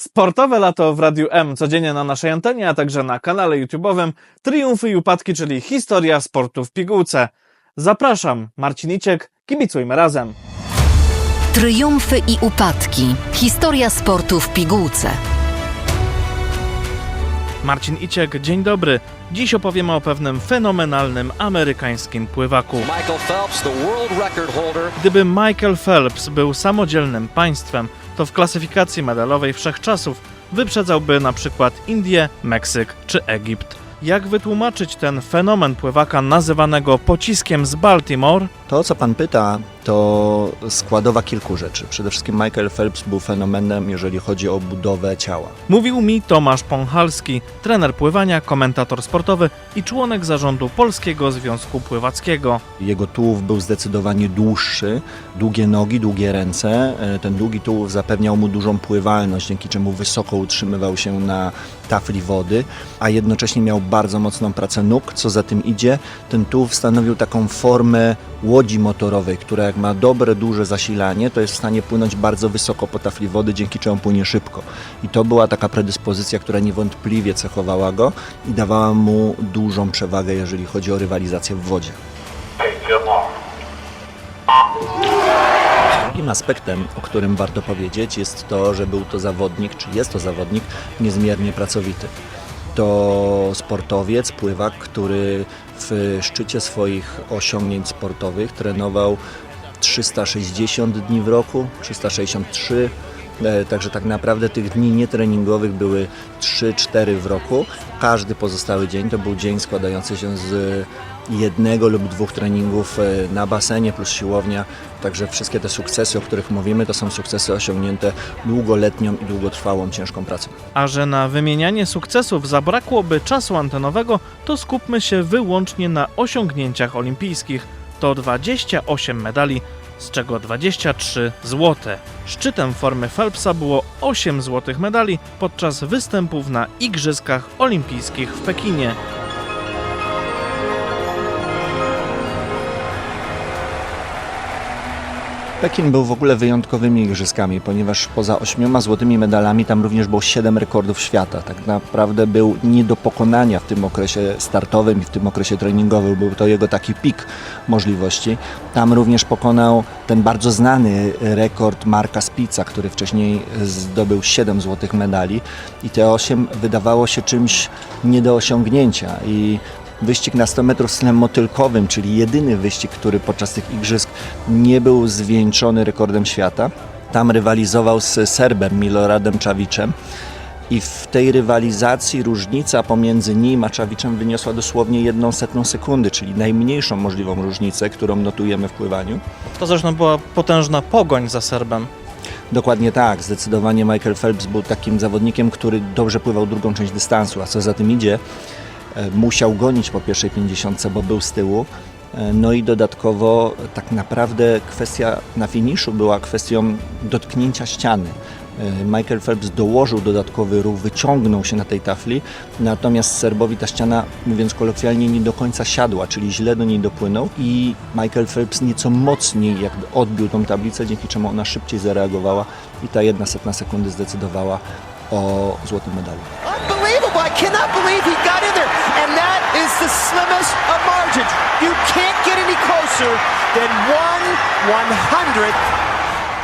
Sportowe lato w Radiu M codziennie na naszej antenie, a także na kanale YouTube'owym Triumfy i upadki, czyli historia sportu w pigułce. Zapraszam, Marcin Iciek, kibicujmy razem. Triumfy i upadki. Historia sportu w pigułce. Marcin Iciek, dzień dobry. Dziś opowiemy o pewnym fenomenalnym amerykańskim pływaku. Michael Phelps, the world record holder. Gdyby Michael Phelps był samodzielnym państwem, to w klasyfikacji medalowej wszechczasów wyprzedzałby na przykład Indię, Meksyk czy Egipt. Jak wytłumaczyć ten fenomen pływaka nazywanego pociskiem z Baltimore? To, co pan pyta, to składowa kilku rzeczy. Przede wszystkim Michael Phelps był fenomenem, jeżeli chodzi o budowę ciała. Mówił mi Tomasz Pąchalski, trener pływania, komentator sportowy i członek zarządu Polskiego Związku Pływackiego. Jego tułów był zdecydowanie dłuższy, długie nogi, długie ręce. E, Ten długi tułów zapewniał mu dużą pływalność, dzięki czemu wysoko utrzymywał się na tafli wody, a jednocześnie miał bardzo mocną pracę nóg. Co za tym idzie, ten tułów stanowił taką formę łodzi motorowej, która jak ma dobre, duże zasilanie, to jest w stanie płynąć bardzo wysoko po tafli wody, dzięki czemu płynie szybko. I to była taka predyspozycja, która niewątpliwie cechowała go i dawała mu dużą przewagę, jeżeli chodzi o rywalizację w wodzie. Drugim aspektem, o którym warto powiedzieć, jest to, że był to zawodnik, czy jest to zawodnik niezmiernie pracowity. To sportowiec, pływak, który w szczycie swoich osiągnięć sportowych trenował 360 dni w roku, 363. E, Także tak naprawdę tych dni nietreningowych były 3-4 w roku. Każdy pozostały dzień to był dzień składający się z jednego lub dwóch treningów e, na basenie plus siłownia. Także wszystkie te sukcesy, o których mówimy, to są sukcesy osiągnięte długoletnią i długotrwałą ciężką pracą. A że na wymienianie sukcesów zabrakłoby czasu antenowego, to skupmy się wyłącznie na osiągnięciach olimpijskich. To 28 medali, z czego 23 złote. Szczytem formy Phelpsa było 8 złotych medali podczas występów na Igrzyskach Olimpijskich w Pekinie. Pekin był w ogóle wyjątkowymi igrzyskami, ponieważ poza ośmioma złotymi medalami tam również było siedem rekordów świata. Tak naprawdę był nie do pokonania w tym okresie startowym i w tym okresie treningowym. Był to jego taki pik możliwości. Tam również pokonał ten bardzo znany rekord Marka Spica, który wcześniej zdobył 7 złotych medali i te 8 wydawało się czymś nie do osiągnięcia i wyścig na 100 metrów stylem motylkowym, czyli jedyny wyścig, który podczas tych igrzysk nie był zwieńczony rekordem świata. Tam rywalizował z Serbem Miloradem Czawiczem i w tej rywalizacji różnica pomiędzy nim a Czawiczem wyniosła dosłownie jedną setną sekundy, czyli najmniejszą możliwą różnicę, którą notujemy w pływaniu. To zresztą była potężna pogoń za Serbem. Dokładnie tak, zdecydowanie Michael Phelps był takim zawodnikiem, który dobrze pływał drugą część dystansu, a co za tym idzie, musiał gonić po pierwszej 50, bo był z tyłu. E, No i dodatkowo tak naprawdę kwestia na finiszu była kwestią dotknięcia ściany. E, Michael Phelps dołożył dodatkowy ruch, wyciągnął się na tej tafli, natomiast Serbowi ta ściana, mówiąc kolokwialnie, nie do końca siadła, czyli źle do niej dopłynął i Michael Phelps nieco mocniej jakby odbił tą tablicę, dzięki czemu ona szybciej zareagowała i ta jedna setna sekundy zdecydowała o złotym medalu. Slimmest of margins. You can't get any closer than one one hundredth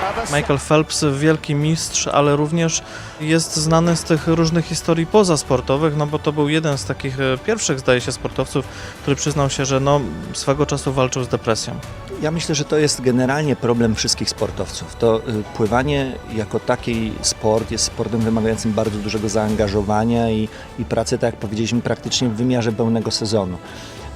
a Michael Phelps, wielki mistrz, ale również jest znany z tych różnych historii pozasportowych, no bo to był jeden z takich e, pierwszych, zdaje się, sportowców, który przyznał się, że no, swego czasu walczył z depresją. Ja myślę, że to jest generalnie problem wszystkich sportowców. To y, pływanie jako taki sport jest sportem wymagającym bardzo dużego zaangażowania i, i pracy, tak jak powiedzieliśmy, praktycznie w wymiarze pełnego sezonu.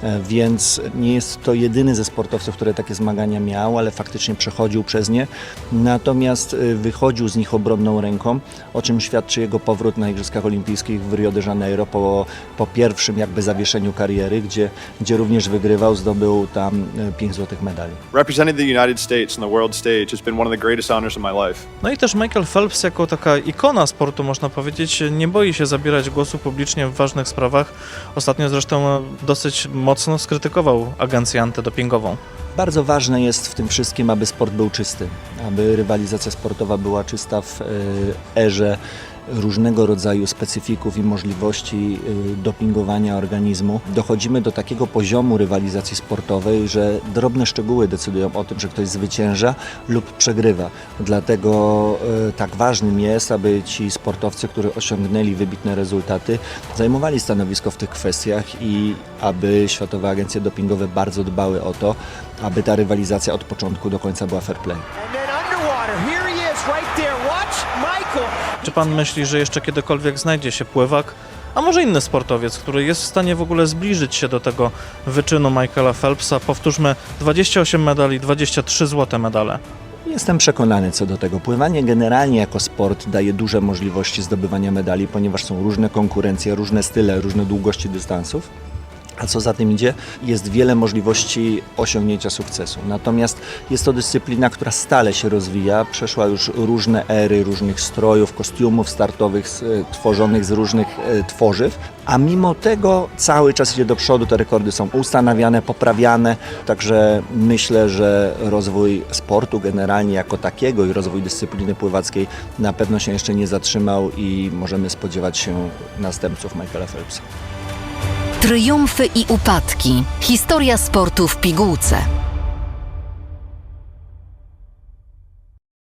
E, Więc nie jest to jedyny ze sportowców, który takie zmagania miał, ale faktycznie przechodził przez nie. Natomiast y, wychodził z nich obronną ręką, o czym świadczy jego powrót na Igrzyskach Olimpijskich w Rio de Janeiro po, po pierwszym jakby zawieszeniu kariery, gdzie, gdzie również wygrywał, zdobył tam 5 złotych medali. Representing the United States on the world stage has been one of the greatest honors of my life. No i też Michael Phelps, jako taka ikona sportu, można powiedzieć, nie boi się zabierać głosu publicznie w ważnych sprawach. Ostatnio zresztą dosyć mocno skrytykował agencję antydopingową. Bardzo ważne jest w tym wszystkim, aby sport był czysty, aby rywalizacja sportowa była czysta w e, erze różnego rodzaju specyfików i możliwości y, dopingowania organizmu, dochodzimy do takiego poziomu rywalizacji sportowej, że drobne szczegóły decydują o tym, że ktoś zwycięża lub przegrywa. Dlatego y, tak ważnym jest, aby ci sportowcy, którzy osiągnęli wybitne rezultaty, zajmowali stanowisko w tych kwestiach i aby Światowe Agencje Dopingowe bardzo dbały o to, aby ta rywalizacja od początku do końca była fair play. Czy pan myśli, że jeszcze kiedykolwiek znajdzie się pływak, a może inny sportowiec, który jest w stanie w ogóle zbliżyć się do tego wyczynu Michaela Phelpsa? Powtórzmy, 28 medali, 23 złote medale. Jestem przekonany co do tego. Pływanie generalnie jako sport daje duże możliwości zdobywania medali, ponieważ są różne konkurencje, różne style, różne długości dystansów. A co za tym idzie, jest wiele możliwości osiągnięcia sukcesu. Natomiast jest to dyscyplina, która stale się rozwija, przeszła już różne ery, różnych strojów, kostiumów startowych e, tworzonych z różnych e, tworzyw, a mimo tego cały czas idzie do przodu, te rekordy są ustanawiane, poprawiane, także myślę, że rozwój sportu generalnie jako takiego i rozwój dyscypliny pływackiej na pewno się jeszcze nie zatrzymał i możemy spodziewać się następców Michaela Phelpsa. Triumfy i upadki. Historia sportu w pigułce.